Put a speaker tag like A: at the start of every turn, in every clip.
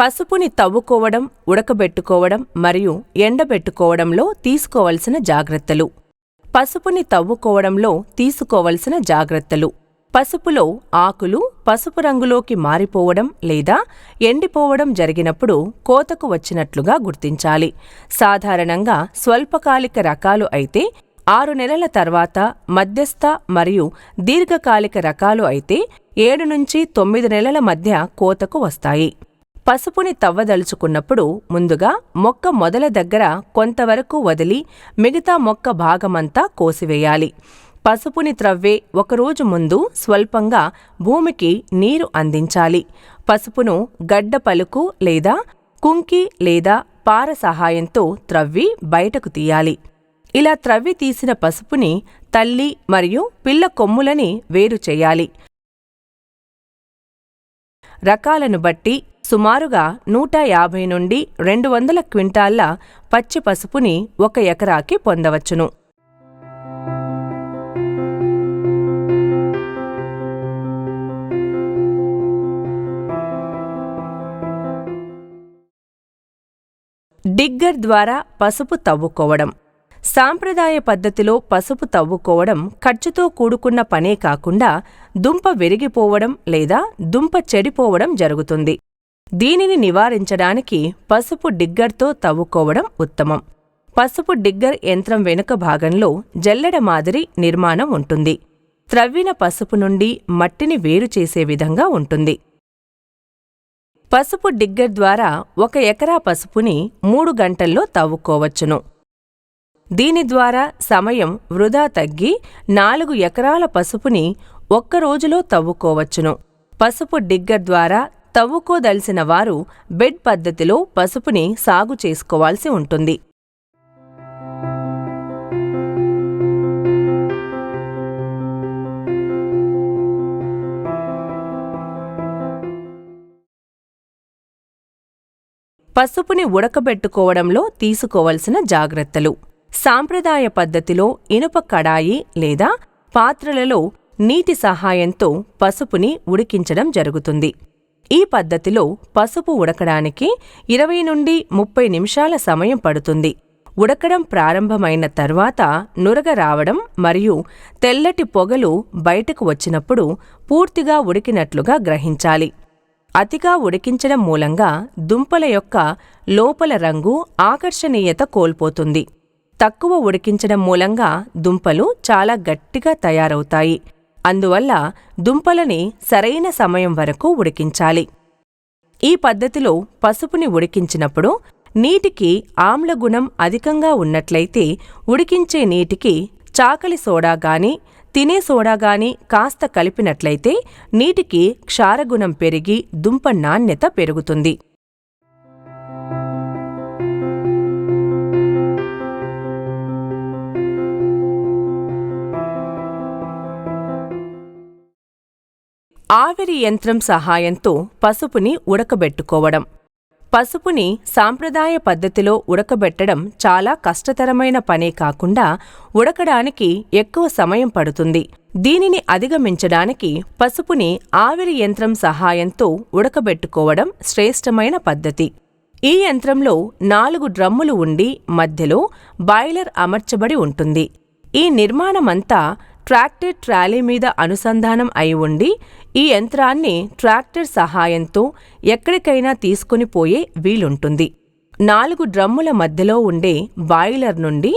A: పసుపుని తవ్వుకోవడం ఉడకబెట్టుకోవడం మరియు ఎండబెట్టుకోవడంలో తీసుకోవలసిన జాగ్రత్తలు. పసుపుని తవ్వుకోవడంలో తీసుకోవలసిన జాగ్రత్తలు. పసుపులో ఆకులు పసుపు రంగులోకి మారిపోవడం లేదా ఎండిపోవడం జరిగినప్పుడు కోతకు వచ్చినట్లుగా గుర్తించాలి. సాధారణంగా స్వల్పకాలిక రకాలు అయితే ఆరు నెలల తర్వాత మధ్యస్థ మరియు దీర్ఘకాలిక రకాలు అయితే ఏడు నుంచి తొమ్మిది నెలల మధ్య కోతకు వస్తాయి. పసుపుని తవ్వదలుచుకున్నప్పుడు ముందుగా మొక్క మొదల దగ్గర కొంతవరకు వదిలి మిగతా మొక్క భాగమంతా కోసివేయాలి. పసుపుని త్రవ్వే ఒకరోజు ముందు స్వల్పంగా భూమికి నీరు అందించాలి. పసుపును గడ్డ పలుకు లేదా కుంకి లేదా పార సహాయంతో త్రవ్వి బయటకు తీయాలి. ఇలా త్రవ్వి తీసిన పసుపుని తల్లి మరియు పిల్ల కొమ్ములని వేరు చేయాలి. రకాలను బట్టి సుమారుగా నూట యాభై నుండి రెండు వందల క్వింటాళ్ళ పచ్చి పసుపుని ఒక ఎకరాకి పొందవచ్చును. డిగ్గర్ ద్వారా పసుపు తవ్వుకోవడం. సాంప్రదాయ పద్ధతిలో పసుపు తవ్వుకోవడం ఖర్చుతో కూడుకున్న పనే కాకుండా దుంప విరిగిపోవడం లేదా దుంప చెడిపోవడం జరుగుతుంది. దీనిని నివారించడానికి పసుపు డిగ్గర్తో తవ్వుకోవడం ఉత్తమం. పసుపు డిగ్గర్ యంత్రం వెనుక భాగంలో జల్లెడ మాదిరి నిర్మాణం ఉంటుంది. త్రవ్విన పసుపు నుండి మట్టిని వేరు చేసే విధంగా ఉంటుంది. పసుపు డిగ్గర్ ద్వారా ఒక ఎకరా పసుపుని మూడు గంటల్లో తవ్వుకోవచ్చును. దీని ద్వారా సమయం వృధా తగ్గి నాలుగు ఎకరాల పసుపుని ఒక్క రోజులో తవ్వుకోవచ్చును. పసుపు డిగ్గర్ ద్వారా తవ్వుకోదలిసిన వారు బెడ్ పద్ధతిలో పసుపుని సాగు చేసుకోవాల్సి ఉంటుంది. పసుపుని ఉడకబెట్టుకోవడంలో తీసుకోవలసిన జాగ్రత్తలు. సాంప్రదాయ పద్ధతిలో ఇనుప కడాయి లేదా పాత్రలలో నీటి సహాయంతో పసుపుని ఉడికించడం జరుగుతుంది. ఈ పద్ధతిలో పసుపు ఉడకడానికి ఇరవై నుండి ముప్పై నిమిషాల సమయం పడుతుంది. ఉడకడం ప్రారంభమైన తర్వాత నురగ రావడం మరియు తెల్లటి పొగలు బయటకు వచ్చినప్పుడు పూర్తిగా ఉడికినట్లుగా గ్రహించాలి. అతిగా ఉడికించడం మూలంగా దుంపల యొక్క లోపల రంగు ఆకర్షణీయత కోల్పోతుంది. తక్కువ ఉడికించడం మూలంగా దుంపలు చాలా గట్టిగా తయారవుతాయి. అందువల్ల దుంపలని సరైన సమయం వరకు ఉడికించాలి. ఈ పద్ధతిలో పసుపుని ఉడికించినప్పుడు నీటికి ఆమ్లగుణం అధికంగా ఉన్నట్లయితే ఉడికించే నీటికి చాకలి సోడా గాని తినే సోడా గాని కాస్త కలిపినట్లయితే నీటికి క్షారగుణం పెరిగి దుంప నాణ్యత పెరుగుతుంది. ఆవిరి యంత్రం సహాయంతో పసుపుని ఉడకబెట్టుకోవడం. పసుపుని సాంప్రదాయ పద్ధతిలో ఉడకబెట్టడం చాలా కష్టతరమైన పనే కాకుండా ఉడకడానికి ఎక్కువ సమయం పడుతుంది. దీనిని అధిగమించడానికి పసుపుని ఆవిరి యంత్రం సహాయంతో ఉడకబెట్టుకోవడం శ్రేష్టమైన పద్ధతి. ఈ యంత్రంలో నాలుగు డ్రమ్ములు ఉండి మధ్యలో బాయిలర్ అమర్చబడి ఉంటుంది. ఈ నిర్మాణమంతా ట్రాక్టర్ ట్రాలీ మీద అనుసంధానం అయి ఉండి ఈ యంత్రాన్ని ట్రాక్టర్ సహాయంతో ఎక్కడికైనా తీసుకుని పోయే వీలుంటుంది. నాలుగు డ్రమ్ముల మధ్యలో ఉండే బాయిలర్ నుండి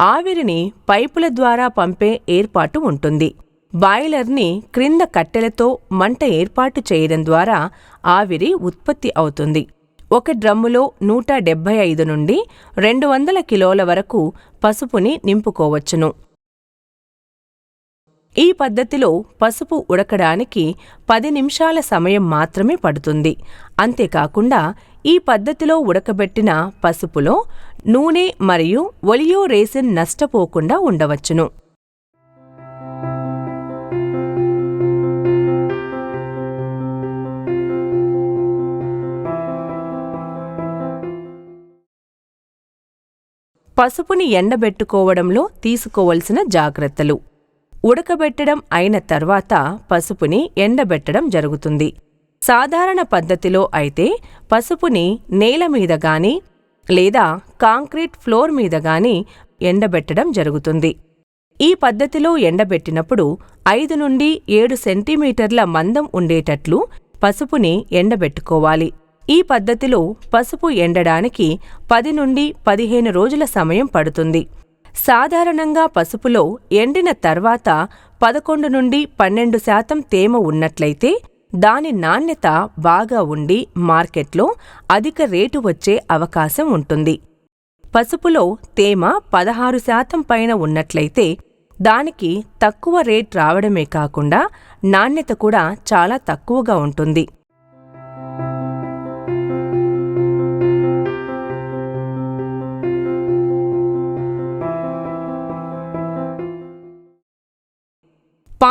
A: ఆవిరిని పైపుల ద్వారా పంపే ఏర్పాటు ఉంటుంది. బాయిలర్ని క్రింద కట్టెలతో మంట ఏర్పాటు చేయడం ద్వారా ఆవిరి ఉత్పత్తి అవుతుంది. ఒక డ్రమ్ములో నూట డెబ్బై ఐదు నుండి రెండు వందల కిలోల వరకు పసుపుని నింపుకోవచ్చును. ఈ పద్ధతిలో పసుపు ఉడకడానికి పది నిమిషాల సమయం మాత్రమే పడుతుంది. అంతేకాకుండా ఈ పద్ధతిలో ఉడకబెట్టిన పసుపులో నూనె మరియు ఒలియో రేసిన్ నష్టపోకుండా ఉండవచ్చును. పసుపుని ఎండబెట్టుకోవడంలో తీసుకోవలసిన జాగ్రత్తలు. ఉడకబెట్టడం అయిన తర్వాత పసుపుని ఎండబెట్టడం జరుగుతుంది. సాధారణ పద్ధతిలో అయితే పసుపుని నేల మీద గాని లేదా కాంక్రీట్ ఫ్లోర్ మీద గాని ఎండబెట్టడం జరుగుతుంది. ఈ పద్ధతిలో ఎండబెట్టినప్పుడు ఐదు నుండి ఏడు సెంటీమీటర్ల మందం ఉండేటట్లు పసుపుని ఎండబెట్టుకోవాలి. ఈ పద్ధతిలో పసుపు ఎండడానికి పది నుండి పదిహేను రోజుల సమయం పడుతుంది. సాధారణంగా పసుపులో ఎండిన తర్వాత పదకొండు నుండి పన్నెండు శాతం తేమ ఉన్నట్లయితే దాని నాణ్యత బాగా ఉండి మార్కెట్లో అధిక రేటు వచ్చే అవకాశం ఉంటుంది. పసుపులో తేమ పదహారు శాతం పైన ఉన్నట్లయితే దానికి తక్కువ రేట్ రావడమే కాకుండా నాణ్యత కూడా చాలా తక్కువగా ఉంటుంది.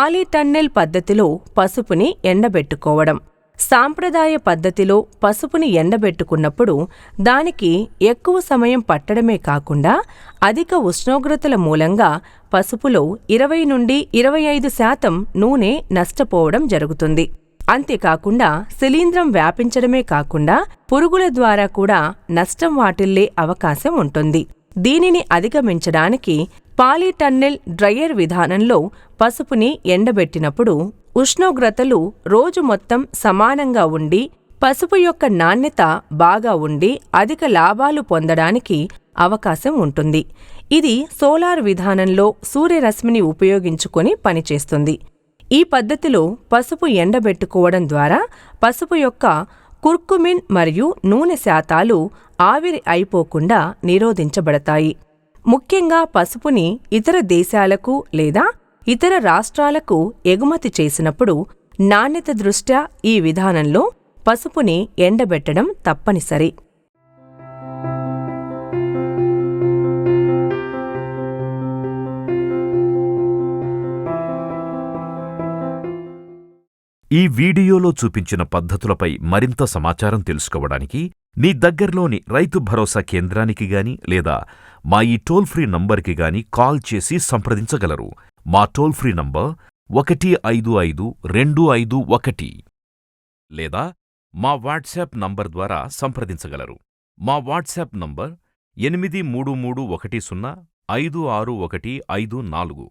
A: పాలీటన్నెల్ పద్ధతిలో పసుపుని ఎండబెట్టుకోవడం. సాంప్రదాయ పద్ధతిలో పసుపుని ఎండబెట్టుకున్నప్పుడు దానికి ఎక్కువ సమయం పట్టడమే కాకుండా అధిక ఉష్ణోగ్రతల మూలంగా పసుపులో ఇరవై నుండి ఇరవై ఐదు శాతం నూనె నష్టపోవడం జరుగుతుంది. అంతేకాకుండా శిలీంధ్రం వ్యాపించడమే కాకుండా పురుగుల ద్వారా కూడా నష్టం వాటిల్లే అవకాశం ఉంటుంది. దీనిని అధిగమించడానికి పాలీటన్నెల్ డ్రయర్ విధానంలో పసుపుని ఎండబెట్టినప్పుడు ఉష్ణోగ్రతలు రోజు మొత్తం సమానంగా ఉండి పసుపు యొక్క నాణ్యత బాగా ఉండి అధిక లాభాలు పొందడానికి అవకాశం ఉంటుంది. ఇది సోలార్ విధానంలో సూర్యరశ్మిని ఉపయోగించుకొని పనిచేస్తుంది. ఈ పద్ధతిలో పసుపు ఎండబెట్టుకోవడం ద్వారా పసుపు యొక్క కుర్కుమిన్ మరియు నూనె శాతాలు ఆవిరి అయిపోకుండా నిరోధించబడతాయి. ముఖ్యంగా పసుపుని ఇతర దేశాలకు లేదా ఇతర రాష్ట్రాలకు ఎగుమతి చేసినప్పుడు నాణ్యత దృష్ట్యా ఈ విధానంలో పసుపుని ఎండబెట్టడం తప్పనిసరి.
B: ఈ వీడియోలో చూపించిన పద్ధతులపై మరింత సమాచారం తెలుసుకోవడానికి మీ దగ్గర్లోని రైతు భరోసా కేంద్రానికి గాని లేదా మా ఈ టోల్ ఫ్రీ నంబర్కి గాని కాల్ చేసి సంప్రదించగలరు. మా టోల్ ఫ్రీ నంబర్ ఒకటి ఐదు ఐదు రెండు ఐదు ఒకటి లేదా మా వాట్సాప్ నంబర్ ద్వారా సంప్రదించగలరు. మా వాట్సాప్ నంబర్ ఎనిమిది మూడు మూడు ఒకటి సున్నా ఐదు ఆరు ఒకటి ఐదు నాలుగు.